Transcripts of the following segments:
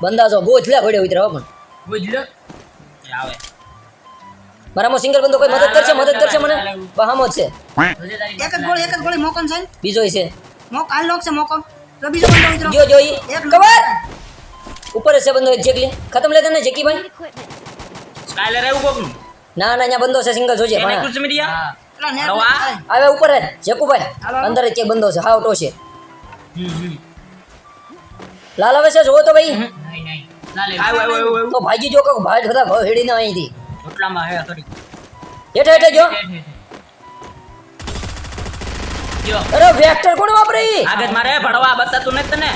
બંદા છો ગોજલા પડ્યો ઉતરા પણ. ગોજલા આવે. મારામાં સિંગલ બંદો કોઈ મદદ કરશે? મદદ કરશે મને? બહામો છે. એક જ ગોળી એક જ ગોળી મોકન છે બીજો છે. મોક હાલ લોક છે મોકો. તો બીજો બંદો ઉતરો. જો જોઈ કવર ઉપર જ છે બંદો એક જેકલી ખતમ લેતા ને જેકી ભાઈ? સ્કાયલર આવ્યું કોકનું? ના ના અહીંયા બંદો છે સિંગલ જોજે પણ કુછ મીડિયા હા. પેલા નેટ હળવા. થાય. આવે ઉપર જ. જેકુભાઈ. અંદર જ બંદો છે. હાવ છે હમ હમ. લાલ આવે છે જોવો તો ભાઈ. તો ભાગી જો કોક ભાઈ બધા ભાવ હેડીને અહીંથી. રોટલામાં હે થોડી હેઠે હેઠે જો. અરે વેક્ટર કોણ વાપરી? આગળ મારે ભણવા બતાતું નથી તને.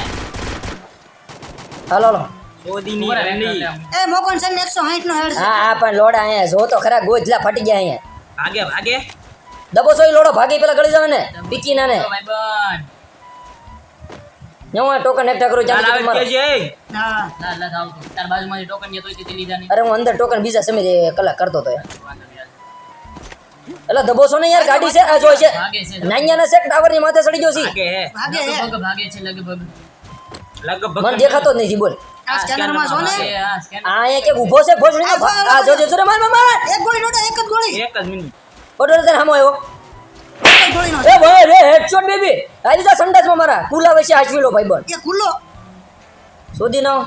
હાલો હાલો. સોદીની રંડી. એ મોકન છે ને 160 નો હેડ હા હા પણ લોડા અહીંયા જો તો ખરા ગોજલા ફાટી ગયા અહીંયા. ભાગે ભાગે. દબો લોડો ભાગી પેલા ગળી જાવ ને. પીકી ના ને ભાઈ. હું ટોકન એકઠા કરું ચાલ ચાલ હા લા, લા, થાવ તાર બાજુમાંથી ટોકન ગયા તોય તે લીધા નહીં. અરે હું અંદર ટોકન બીજા સમય કલાક કરતો તો એટલે દબો ને યાર ગાડી છે આ છે. છે નાન્યાના ટાવરની માથે ચડી ગયો છે. ભાગે ભાગે ભાગે. છે લગભગ. લગભગ મને દેખાતો જ નથી બોલ આ સ્કેનરમાં છો ને. આ છે માર માર એક ગોળી નોટે એક જ ગોળી. એક જ મિનિટ. ઓડો તને હામો આવ્યો. એક જ ગોળી નો એ ભાઈ રે હેડશોટ બેબી આવી જા સંડાસ માં મારા કુલા વચ્ચે આચવી લો ભાઈ બન એ ખુલ્લો શોધી નાઓ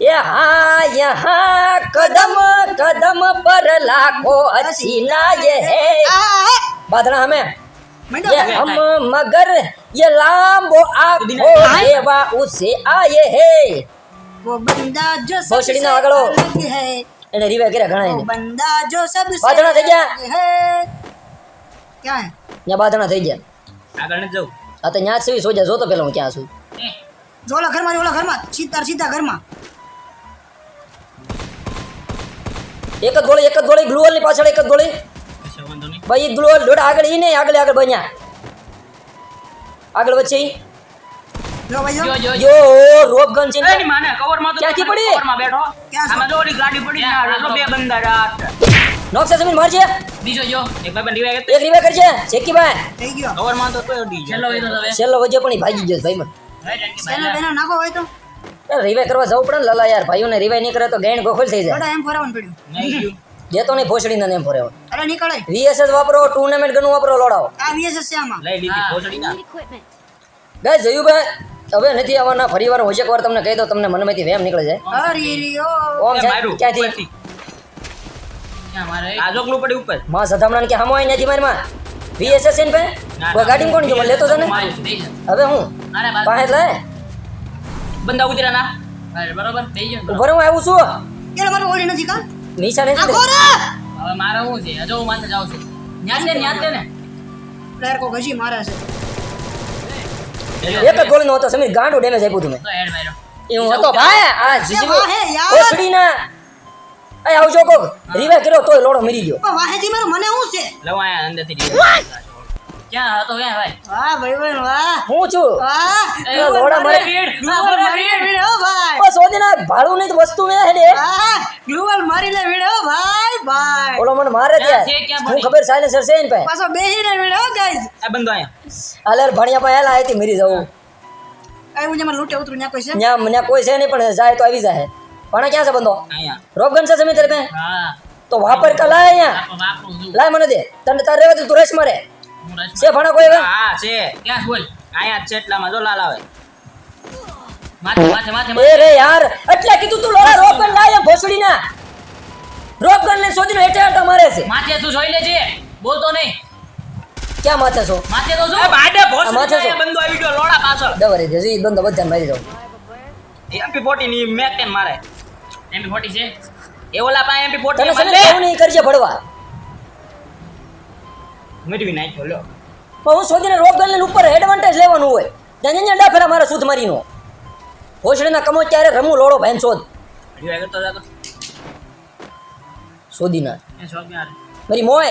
યહાં યહાં કદમ કદમ પર લાખો હસીના ये है આ હે બાદણા હમે મંડો ये हम मगर ये लांबो आंखों देवा उसे आए है वो बंदा जो ભોસડી सबसे ના આગળ હો. अलग है એને રીવે કર્યા ઘણા वो એને बंदा जो सबसे बादड़ा થઈ ગયા. अलग है क्या है ત્યાં બાદણા થઈ ગયા. આગળ નથી જવું. આ તો ત્યાં સુધી સોજા જોતો પેલા હું ક્યાં છું? જોલા ઘરમાં ઓલા ઘરમાં. સીધા સીધા ઘરમાં. એક જ ગોળી એક જ ગોળી ગ્લુઅલની પાછળ એક જ ગોળી. ભાઈ ગ્લુઅલ દોડ આગળ ઈ નહીં આગળ આગળ બન્યા. આગળ વચ્ચે જો ભાઈ જો જો, જો, જો રોપ ગન છે એની માને કવરમાં તો ક્યાંથી પડી? બેઠો. આમાં જો ઓલી ગાડી પડી ને બે બંદા રાત નોકસે જમીન મારજે. બીજો જો એક ભાઈ બંધ એક રીવે કરજે. જેકી ભાઈ. થઈ ગયો. કવરમાં તો તો ઉડી છેલ્લો હોય તો હવે. છેલ્લો વજ્યો પણ ભાઈ ભાગી ગયો ભાઈ મને છેલ્લો બેનર નાખો હોય તો. રીવે કરવા જવું પડે ને લલા યાર ભાઈઓને રીવે નહીં કરે તો ગેણ ગોખલ થઈ જાય. એમ ફોરાવન પડ્યું. નહીં ગયું જેતો ભોસડી ભોસડીના નેમ ફરે અરે નીકળે વીએસએસ વાપરો ટુર્નામેન્ટ ગનું વાપરો લોડાવો. આ વીએસએસ છે આમાં. લઈ લીધી ભોસડી ના. ગાય જયુભાઈ હવે નથી આવવાના. ફરીવાર હોજે એકવાર તમને કહી દો તમને મનમાંથી વેમ નીકળે જાય ઓમ ક્યાંથી? મારે પડી ઉપર. માં સધામણા કે હામો નથી મારી માં? વીએસએસ છે ને ભાઈ? ના, કોઈ ગાડી કોણ ગયો? લેતો છે ને. મારે બેહી જા. હવે હું? પાસે લાય. બંદા ઉતર્યા ના. અરે બરોબર બેહી જાઓ ને. ઊભો રહો, હું આવું છું. એટલે મારું ઓળી નથી કા? નીચા નથી હવે મારે શું છે? હજુ હું માથે જાઉં છું. ન્યા ને ન્યા ને. પ્લેયર કો ગજી મારે છે. એક જ નો હતો સમીર ગાંડું ડેમેજ આપ્યું તમે તો એ હું હતો ભાઈ આ જીજી વાહે યાર. ઓસડી ના એ આવજો કોક. રીવે કર્યો તોય લોડો મરી ગયો. પણ વાહેજી મારું મને શું છે? લવ આયા અંદરથી રીવાય. ક્યાં હતો ક્યાં ભાઈ? વાહ ભાઈ ભાઈ વાહ. હું છું? વાહ એ લોડા મરે. ભીડ, હો ભાઈ. બસ ઓદીના ભાડું ની તો વસ્તુ મે હે ને વાહ ગ્લુઅલ મારી લે ભીડ હો ભાઈ ભાઈ. ઓલો મને મારે છે, હું ખબર સાયલેન્સર છે ને ભાઈ પાછો બેહી લે ભીડ હો ગાઈસ આ બંધો આયા હાલે ભણિયા પાસે હેલા આઈથી મરી જવું આવું મને લૂટે ઉતરું ન્યા કોઈ છે? ન્યા મને કોઈ છે નહીં પણ જાય તો આવી જાય ભણા ક્યાં છે બંધો? આયા રોગન છે જમીન તરફે હા. તો વાપર કા લાય અહીંયા. લાય મને દે. તને તારે રેવા દે તું રેસ મારે. છે ભણા કોઈ હા છે. ક્યાં બોલ? આયા છે એટલામાં જો લાલ આવે. માથે માથે માથે એ રે યાર એટલે કીધું તું લોડા રોગન લાય ભોસડી ના રોગન ને શોધીને હેઠે હેઠા મારે છે. માથે તું જોઈ લેજે. બોલતો નહીં. ક્યાં માથે છો? માથે તો એ બાડે ભોસડી આમાં છે. બંધો બંદો આવી ગયો લોડા પાછળ. દવરે જજી બંધો બધા મારી દઉં. એમપી ફોર્ટી ની મેક મારે? એમપી ફોર્ટી છે. એ ઓલા પાસે એમપી ફોર્ટી મને કેવું નહીં કરજે ભડવા. મેટવી નાખ્યો લ્યો પણ હું શોધીને રોગન ને ઉપર એડવાન્ટેજ લેવાનું હોય. ત્યાં અડા ફેરા મારા સુધ મારીનો. હોશડીના કમો ત્યારે રમું લોડો ભાઈ શોધ. રીવાય ના મારી મોય.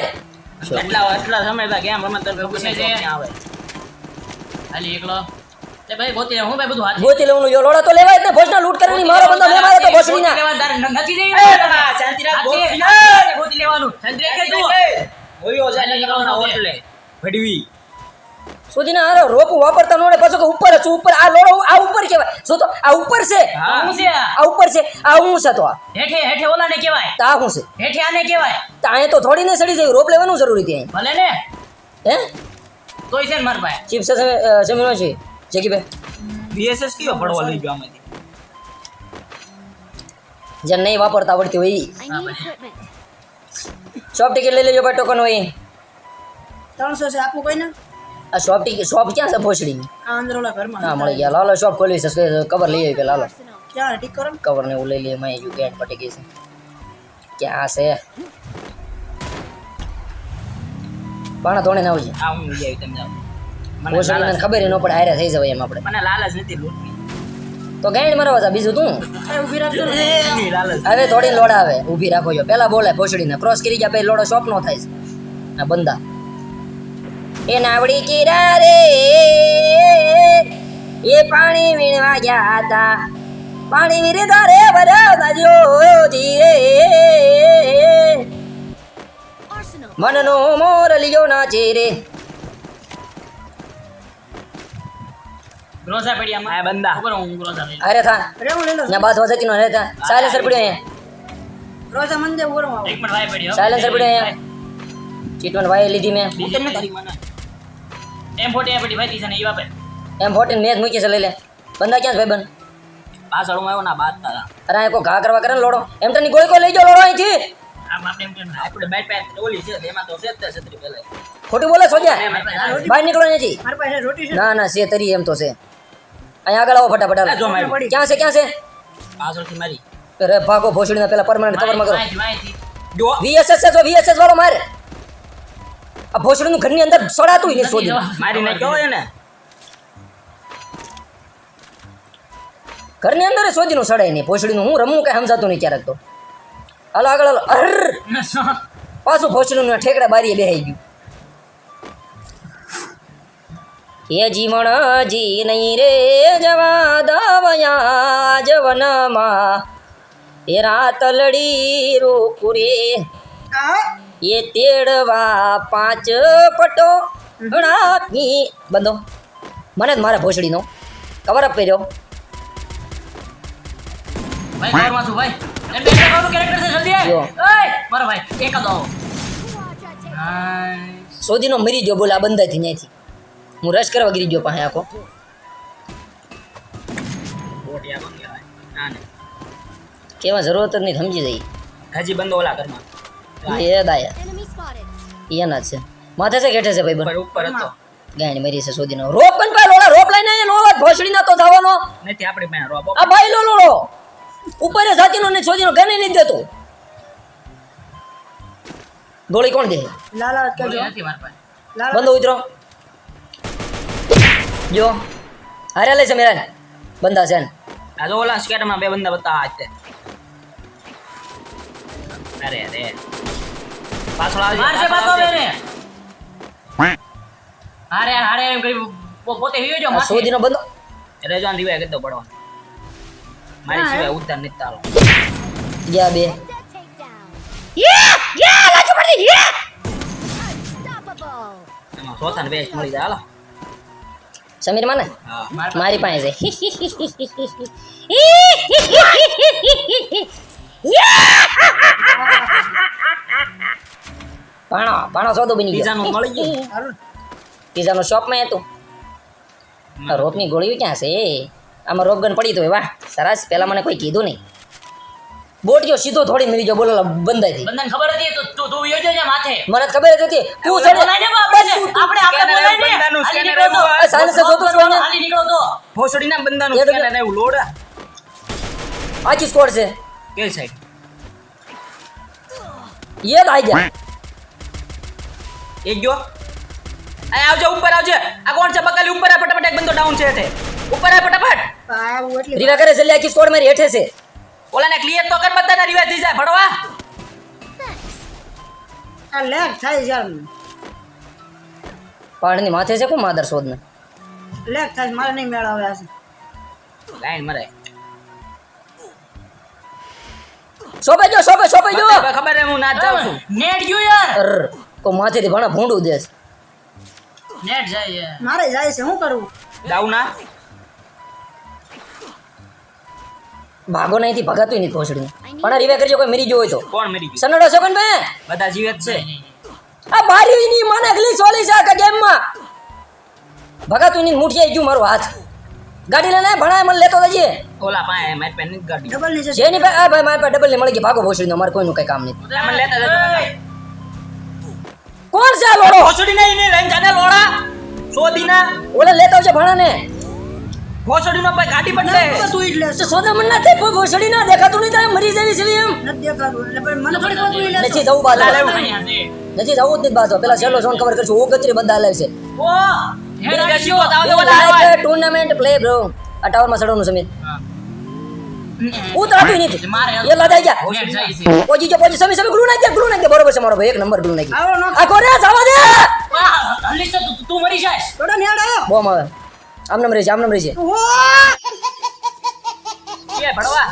એટલા એટલા સમય ગેમ રમત. આવે. ખાલી એકલો. ગોતી હું ભાઈ બધું હાથ ગોતી લેવાનું યો લોડા તો લેવાય ને ભોજના લૂંટ કરવાની મારો બંદો મેં મારે તો ભોસડીના નથી જઈ શાંતિ રાખ, ગોતી લેવાનું. શાંતિ રાખે તું હોયો જાય નીકળવાના નીકળવાનો ભડવી. સુધીના હારો રોપ વાપરતા નોડે પાછો કે ઉપર છું ઉપર આ લોડો આ ઉપર કહેવાય. શું તો આ ઉપર છે. હું. છે આ? ઉપર છે. આ હું છે તો આ. હેઠે હેઠે ઓલાને કહેવાય. તો શું છે. હેઠે આને કહેવાય. તા અહીંયા તો થોડી ને સડી જાય રોપ લેવાનું જરૂરી ત્યાં ભલે ને. હે? તો છે મારા ચીપ્સ જમીનો છે. જગીભાઈ બીએસએસ કયો પડવો લઈ ગયો આમાંથી? જે નહીં વાપરતા આવડતી હોય. શોપ ટિકિટ લઈ લેજો ભાઈ ટોકન હોય ત્રણસો છે આપું કોઈને? આ શોપ ટિકિટ શોપ ક્યાં છે ભોસડીની? ઘરમાં. હા મળી ગયા. લાલો શોપ ખોલી છે કવર લઈ આવી પેલા લાલો ક્યાં ટીક કરો? કવર ને એવું લઈ લઈએ મેં યુ ગેટ પટી ગઈ છે. ક્યાં છે? પાણા ધોણે ના આવજે. આ હું લઈ આવી તમે જાઓ મને ખબર એનો પણ હારે થઈ જવાય એમ આપણે. મને લાલચ નથી લૂંટવી. તો ગાઈડ મારવા જા બીજું તું? ઊભી રાખજો ને. એની લાલચ હવે થોડી લોડ આવે ઊભી રાખો છો પેલા બોલે ભોસડીને ક્રોસ કરી ગયા પછી લોડો શોપ નો થાય છે. આ બંદા. એ નાવડી કીરા રે એ પાણી વીણવા ગયા હતા. પાણી વીરતા રે વરાવતા જોજી ધીરે મનનો મોર લિયો ના રે. ગ્રોસા પેડિયામાં આ બંદા. ખબર હું ગ્રોસા લઈ લઉં. અરે થા અરે હું લઈ લઉં ત્યાં બાદ વજતી નો રે થા સાયલેન્સર પડ્યો અહીંયા રોજા મંદે ઊભો રહો એક મિનિટ વાય પડ્યો સાયલેન્સર પડ્યો અહીંયા ચીટવન વાય લીધી મેં ઉતર ને તારી મને એમ ફોર્ટી આ પડી ભાઈ તીસા ને ઈ વાપે એમ ફોર્ટીન મેચ મૂકી છે લઈ લે બંદા ક્યાં છે ભાઈ બંધ પાછળ હું આવ્યો ના બાદ તારા અરે આ કોઈ ઘા કરવા કરે ને લોડો એમ તો ની ગોળી કોઈ લઈ જાઓ લોડો અહીંથી આમ આપણે એમ કેમ આપણે બેટ પેટ ઓલી છે એમાં તો છે જ તે છત્રી પેલા ખોટું બોલે સોજા ભાઈ બહાર નીકળો અહીંથી મારી પાસે રોટી છે ના ના છે તરી એમ તો છે અહીંયા આગળ આવો ફટાફટ જો મારી. ક્યાં છે ક્યાં છે? પાછળથી મારી. અરે ભાગો ભોસડીના પેલા પરમાનન્ટ કવરમાં કરો જો. વીએસએસ છે જો વીએસએસ વાળો મારે. આ ભોસડીનું ઘરની અંદર સડાતું ને શોધી મારી નાખ્યો એને. ને ઘરની અંદર શોધીનું સડાય નહીં ભોસડીનું. હું રમવું કઈ સમજાતું નહીં ક્યારેક તો. હાલો આગળ હાલો. અર પાછું ભોસડીનું ઠેકડા બારીએ બેહાઈ ગયું. એ જીવણ જી નહીં રે જવા દવયા જવનમાં. એ રાત લડી રોકુરે આ એ તેડવા પાંચ પટો. ઘણાની બંધો. મને જ મારે ભોસડીનો કવર અપ કર્યો. ભાઈ ઘરમાં છું ભાઈ. એમ બે ટકાનું કેરેક્ટર છે જલ્દી આય. જો. ઓય! મારો ભાઈ એક જ સોદીનો મરી ગયો બોલે આ બંધાઈથી ત્યાંથી હું રશ કરવા ગીરી ગયો પાસે આખો. કેવા જરૂરત જ નહીં સમજી જઈ હજી બંધ ઓલા ઘરમાં. એ દાયા. એના છે. માથે છે ઘેઠે છે ભાઈ ઉપર ઉપર હતો. ગાયણ મરી છે સોદીનો રોપ પણ પાય લોડા રોપ લઈને અહીંયા નો ભોસડી ના તો થવાનો નથી આપણે પાસે રોપ. આ ભાઈ લો લોડો ઉપર એ જાતીનો ને સોદીનો ગને નહીં દેતો. ગોળી કોણ દે? લાલા કહેજો. નથી મારા પાસે લાલા બંધો ઉતરો. જો હારે લે છે મેરા બંદા છે ને આ જો ઓલા સ્કેટમાં બે બંદા બતા આ છે અરે અરે. પાછળ આવજો મારશે પાછો. બેને. હારે હારે એમ કરી પોતે હીયો જો માથે સોદીનો બંધો? રેજવાન રિવાય કરી દો પડવાનો. મારી સિવાય ઉતાર નથી તારો. ગયા બે. યે યે Unstoppable. એમાં યે ને બેસ્ટ મળી જાય હાલો. સમીર માને? હા મારી પાસે. છે પાણો પાણો સોદો બની ગયો. મળી ગયું. પીઝાનો શોપમાં હતું. આ રોપની ગોળીઓ ક્યાં છે? આમાં રોપગન પડી તો વાહ સરસ. પહેલા મને કોઈ કીધું નહીં. બોટ ગયો સીધો થોડી મરી ગયો બોલો બંધાઈ હતી બંધન ખબર હતી? તો તું તું યોજો જો માથે? મને ખબર જ હતી. તું સડે આપણે આપણે બોલાઈ બંધાનું સ્કેનર નીકળો સાલે એવું જોતો છો. હાલી નીકળો તો. ભોસડી ના બંધાનું સ્કેનર એવું લોડ. આખી સ્કોર છે. કે સાઈડ યે લાઈ જા ગયા. એક જો આ આવજો ઉપર આવજો. આ કોણ છે? બકાલી ઉપર આ ફટાફટ એક બંદો ડાઉન છે એટલે ઉપર આ ફટાફટ. રીવા કરે જલ્દી આખી સ્કોર મારી હેઠે છે. ઓલાને ક્લિયર તો કર બધાને રિવાજ થઈ જાય ભણવા આ લેગ થાય છે યાર માથે છે કોણ માદર શોધને? લેગ થાય મારે નહીં મેળાવે આ લાઈન મરે સોપે જો સોપે સોપે જો. ખબર હે હું ના જાઉં છું. નેટ ગયો યાર. કો માથેથી ભણા ભૂંડું દેશ નેટ જાય મારે જાય છે શું કરવું જાઉં ના ભાગો નહીં ભગાતું નહીં. પહોંચડી પણ રીવે કરજો કોઈ મરી ગયો હોય તો. કોણ મરી ગયો? સનડો છોકન બે બધા જીવત છે. આ બારી ની મને ગલી સોલી છે આખા ગેમમાં. ભગાતું નહીં મુઠિયાઈ ગયું મારો હાથ. ગાડી લઈને ભણાય મને લેતો જજે. ઓલા પાસે મારી પાસે ની ગાડી. ડબલ નીચે જેની પાસે આ ભાઈ મારી પાસે ડબલની મળી ગઈ ભાગો ભોસડી કોઈ કોઈનું કઈ કામ નહીં મને લેતા જજો કોણ છે આ લોડો? ભોસડી નહીં નહીં લઈને જાને લોડા. સોદીના. ઓલે લેતો છે ભણા ને ભોસડીનો ભાઈ ગાડી બદલે તું ઈ જ સોદા મન ના થાય ભોસડી ના દેખાતું નહીં તારે મરી જવી છે એમ. નથી દેખાતું એટલે પણ મને થોડી ખબર તું ઈ લેશે નથી જવું બાદ નથી જવું જ નહીં બાદ પેલા છેલ્લો ઝોન કવર કરશું. ઓ ગત્રી બધા લાવે ઓ હેડ ઓલા ટુર્નામેન્ટ પ્લે બ્રો આ ટાવરમાં ચડવાનું સમીર ઉતરાતું નથી. એ લદાઈ ગયા. પોજી જો પોજી સમી સમી ગ્લુ નાખ દે ગ્લુ નાખ દે બરોબર છે મારો ભાઈ. એક નંબર ગ્લુ નાખી આ આખો જવા દે. તું- તું મરી જાય થોડો નેડ બોમ આવે. આમ નંબર છે આમ નંબર છે ઓ કે ભડવા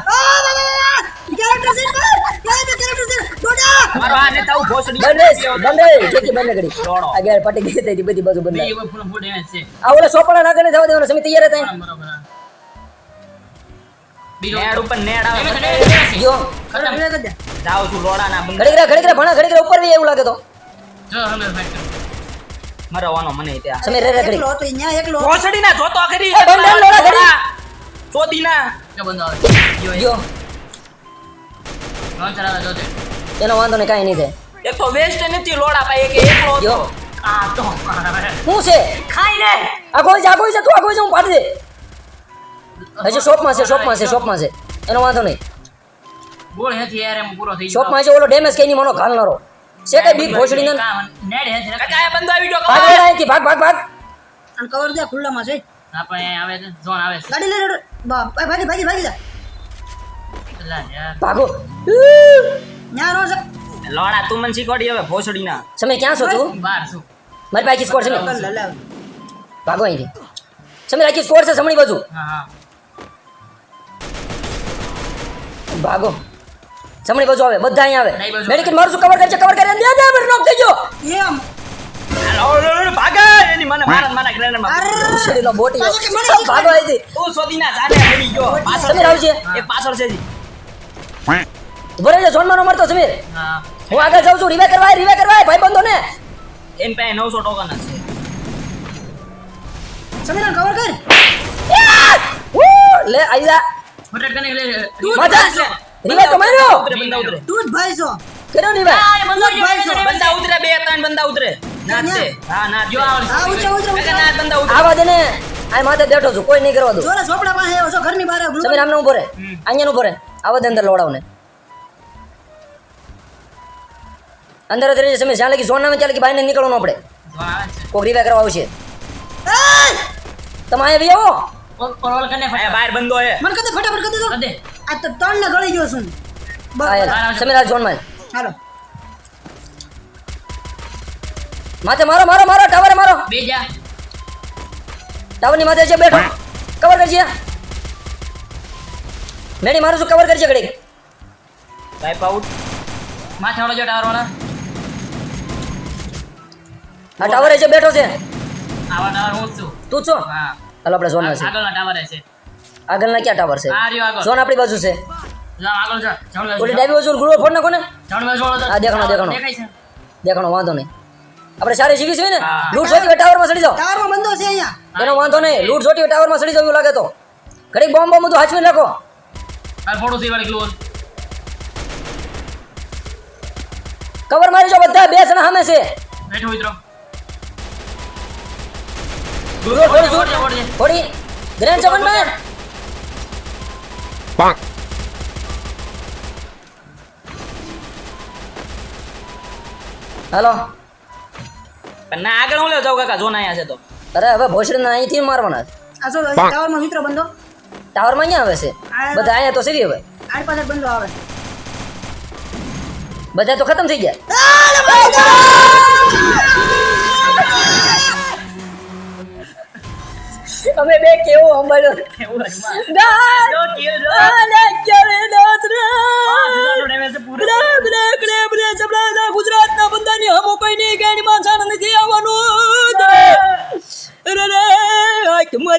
જેથી બંધ કરી. દોડો. આ ગેર પટી ગઈ બધી બાજુ બંધ બે ઉપર ફૂલ ફૂલ damage છે. આ ઓલા સોપડા નાખીને જવા દેવાનો સમય તૈયાર હતા. નેડ ઉપર નેડ આવે. જો ખતમ. લે દે જાવ છું. લોડા ના ભણા ઘડીક રે ઉપર બી એવું લાગે તો. જો કરો. મરવાનો મને ત્યાં. સમી રે રે કરી એકલો તો અહીંયા ન્યા એકલો. ભોસડી ના જોતો કરી એ બંધ લોડા કરી. સોદીના જો બંધ આવે. જો. જો. launcher આવે, જો એનો વાંધો નહીં કાઈ નહીં થાય. એક તો વેસ્ટ નથી લોડા પાઈ કે એકલો હતો. જો. આ તો હું છે? ખાઈ લે. આખો છે આખો જા તું આખો છે હું પાડી દે. હજી શોપમાં છે શોપમાં છે શોપમાં છે. એનો વાંધો નહીં. બોલ હેથી યાર એમ પૂરો થઈ ગયો. શોપમાં છે ઓલો ડેમેજ કઈ નહીં મનો ઘાલનારો. છે કઈ બીક ભોસડી ને કામ, નેટ હેથી રાખે. કાકા બંધ આવી ગયો ભાગ ભાગ ભાગ ભાગ ભાગ. અને કવર દે ખુલ્લામાં છે. આપણે આવે છે ઝોન આવે છે. ગાડી લે બાપ ભાગી ભાગી ભાગી જા. લા યાર. ભાગો. ના રોજ લોડા તું મને શીખવાડી હવે ભોસડી ના સમય ક્યાં છો તું? બાર છું. મારી પાસે સ્કોર છે ને? ભાગો અહીંથી. સમય રાખી સ્કોર છે સમણી બાજુ. હા હા. ભાગો. સમણી બાજુ આવે બધા અહીં આવે. મેડિકલ મારું કવર કરજે કવર કરી દે દે નોક થઈ ગયો. એમ. તું હા. હું આગળ જાઉં છું. રિવે કરવા રિવે કરવા ભાઈ બંધો ને એન પે નવસો ટોકન છે. સમીરન કવર કર. લે આવી જા ફટાફટ કરીને લે મજા રિવે તો માર્યો ઉતરે બંદા ઉતરે તું જ ભાઈ છો કર્યો રિવે આ એ ભાઈ છો. બંદા ઉતરે બે ત્રણ બંદા ઉતરે. ના ના. હા ના જો આ ઊંચા ઊંચા ના બંદા ઉતરે. આવા દે ને આ માથે બેઠો છું કોઈ નહીં કરવા દો જોરા ઝોપડા પાસે આવ્યો છો ઘરની બહાર સમીર આમને ઊભો રે. અહીંયા ઊભો રે. આવા દે અંદર લોડાવને અંદર જ રહેજે સમીર. જ્યાં લગી ઝોન ના ત્યાં લગી બહાર નીકળવાનું આપણે. કોક રીવા કરવા આવશે! તમે અહીંયા બી આવો. ઓલ બહાર બંધો હે. મને કદે ફટાફટ કદે દો કર દે. આ તો ત્રણ ને ગળી ગયો છું સમીર આ ઝોનમાં હાલો. માથે મારો મારો મારો ટાવર મારો. બે જા. ટાવરની માથે છે બેઠો કવર કરજે. મેડી મારું શું કવર કરજે ઘડી વાઇપ આઉટ માથે વાળો જો ટાવર વાળા આ ટાવર છે બેઠો છે. આવા ટાવર હું છું. તું છો? હા. ચાલો આપણે ઝોનમાં છે. આગળના ટાવર છે. આગળના ક્યાં ટાવર છે? ઝોન આપણી બાજુ છે. જા આગળ જા જમણી બાજુ ઓલી ડાબી બાજુ ગ્રુપ ફોન નાખો ને જમણી બાજુ વાળો જા. આ દેખાણો, દેખાણો. દેખાણો વાંધો નહીં. આપણે સારી જીવી છે ને? હા. લૂટ સોટી ટાવરમાં ચડી જાઓ. ટાવરમાં બંધો છે અહીંયા. એનો વાંધો નહીં. લૂટ સોટી ટાવરમાં ચડી જાવ એવું લાગે તો. ઘડીક બોમ્બ બોમ્બ તો હાચવી નાખો આ ફોટો સી વાળી ક્લોઝ કવર મારી જો બધા બે જણા સામે છે. બેઠો મિત્રો. થોડી સેવન મેન હાલો પણ ના આગળ હું લેવ જાઉં કાકા જોન અહીંયા છે તો. અરે હવે ભોસડીને અહીંથી મારવાના? આ જો ટાવરમાં મિત્રો બંધો. ટાવરમાં ક્યાં આવે છે? બધા અહીંયા તો સીધી હવે આડ પાસે બંધો આવે. બધા તો ખતમ થઈ ગયા. અમે બે કેવું જો જો. બ્રે બ્રે બ્રે ગુજરાતના હમો કોઈ જાણ નથી આવવાનું.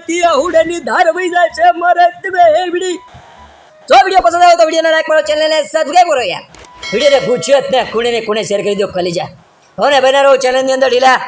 તી હુડની ધાર જાય છે મારે તમે હે જો વીડિયો પસંદ આવ્યો તો વિડીયોને લાઈક કરો ચેનલને સબસ્ક્રાઈબ કરો યાર. વિડીયોને જ ને કોને ને કોને શેર કરી દો કલીજા હવે બને રહો ચેનલની અંદર ઢીલા.